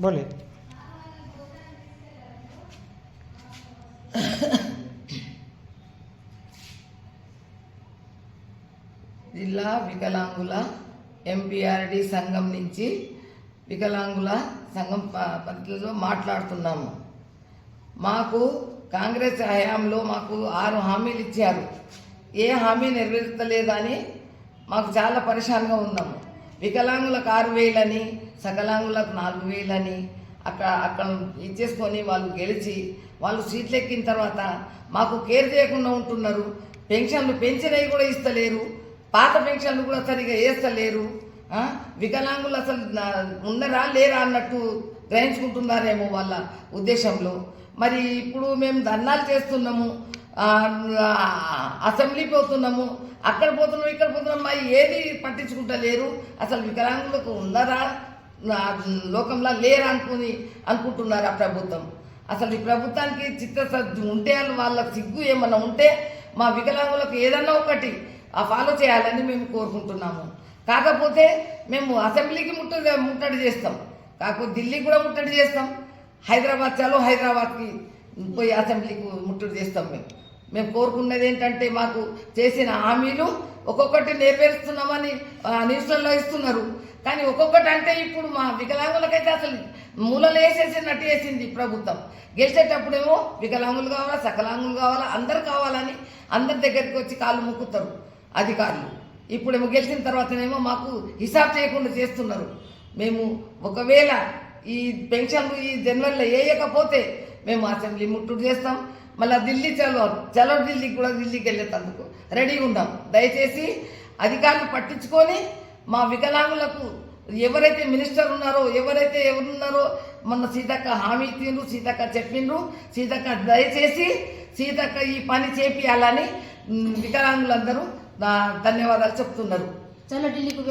बोले జిల్లా వికలాంగుల ఎంపీఆర్డి సంఘం నుంచి వికలాంగుల సంఘం ప- మాట్లాడుతున్నాము. మాకు కాంగ్రెస్ హయాంలో మాకు ఆరు హామీలు ఇచ్చారు. ఏ హామీ నెరవేర్చలేదని మాకు చాలా పరిశానంగా ఉన్నాము. వికలాంగులకు ఆరు వేలని సకలాంగులకు నాలుగు వేలని అక్కడ అక్కడ ఇచ్చేసుకొని వాళ్ళు గెలిచి వాళ్ళు సీట్లు ఎక్కిన తర్వాత మాకు కేర్ చేయకుండా ఉంటున్నారు. పెన్షన్లు పెంచినవి కూడా ఇస్తలేరు. పాత పెన్షన్లు కూడా సరిగా వేస్తలేరు వికలాంగులు అసలు ఉన్నరా లేరా అన్నట్టు గ్రహించుకుంటున్నారేమో వాళ్ళ ఉద్దేశంలో. మరి ఇప్పుడు మేము ధర్నాలు చేస్తున్నాము. అసెంబ్లీ పోతున్నాము. అక్కడ పోతున్నాము ఇక్కడ పోతున్నాము. మరి ఏది పట్టించుకుంటలేరు. అసలు వికలాంగులకు ఉన్నరా లోకంలో లేరా అనుకుని అనుకుంటున్నారు ఆ ప్రభుత్వం. అసలు ఈ ప్రభుత్వానికి చిత్తశుద్ధి ఉంటే అని వాళ్ళకి సిగ్గు ఏమన్నా ఉంటే మా వికలాంగులకు ఏదన్నా ఒకటి ఆ ఫాలో చేయాలని మేము కోరుకుంటున్నాము. కాకపోతే మేము అసెంబ్లీకి ముట్టడి ముట్టడి చేస్తాం. కాకపోతే ఢిల్లీకి కూడా ముట్టడి చేస్తాం. హైదరాబాద్ చాలు హైదరాబాద్కి పోయి అసెంబ్లీకి ముట్టడి చేస్తాం మేము. మేము కోరుకున్నది ఏంటంటే మాకు చేసిన హామీలు ఒక్కొక్కటి నెరవేరుస్తున్నామని న్యూస్లలో ఇస్తున్నారు. కానీ ఒక్కొక్కటి అంటే ఇప్పుడు మా వికలాంగులకైతే అసలు మూలలు వేసేసినట్టు వేసింది ప్రభుత్వం. గెలిచేటప్పుడేమో వికలాంగులు కావాలా సకలాంగులు కావాలా అందరు కావాలని అందరి దగ్గరికి వచ్చి కాళ్ళు మొక్కుతారు అధికారులు. ఇప్పుడేమో గెలిచిన తర్వాతనేమో మాకు హిసాబ్ చేయకుండా చేస్తున్నారు. మేము ఒకవేళ ఈ పెన్షన్లు ఈ జనవరిలో వేయకపోతే మేము అసెంబ్లీ ముట్టుడు చేస్తాం. మళ్ళీ ఢిల్లీ చలో చలో ఢిల్లీకి కూడా ఢిల్లీకి వెళ్ళేటందుకు రెడీగా ఉన్నాం దయచేసి అధికారులు పట్టించుకొని మా వికలాంగులకు ఎవరైతే మినిస్టర్ ఉన్నారో ఎవరైతే ఎవరున్నారో మొన్న సీతక్క హామీ ఇచ్చిండ్రు సీతక్క చెప్పిండ్రు సీతక్క దయచేసి సీతక్క ఈ పని చేపియాలని వికలాంగులందరూ ధన్యవాదాలు చెప్తున్నారు. చలో ఢిల్లీకి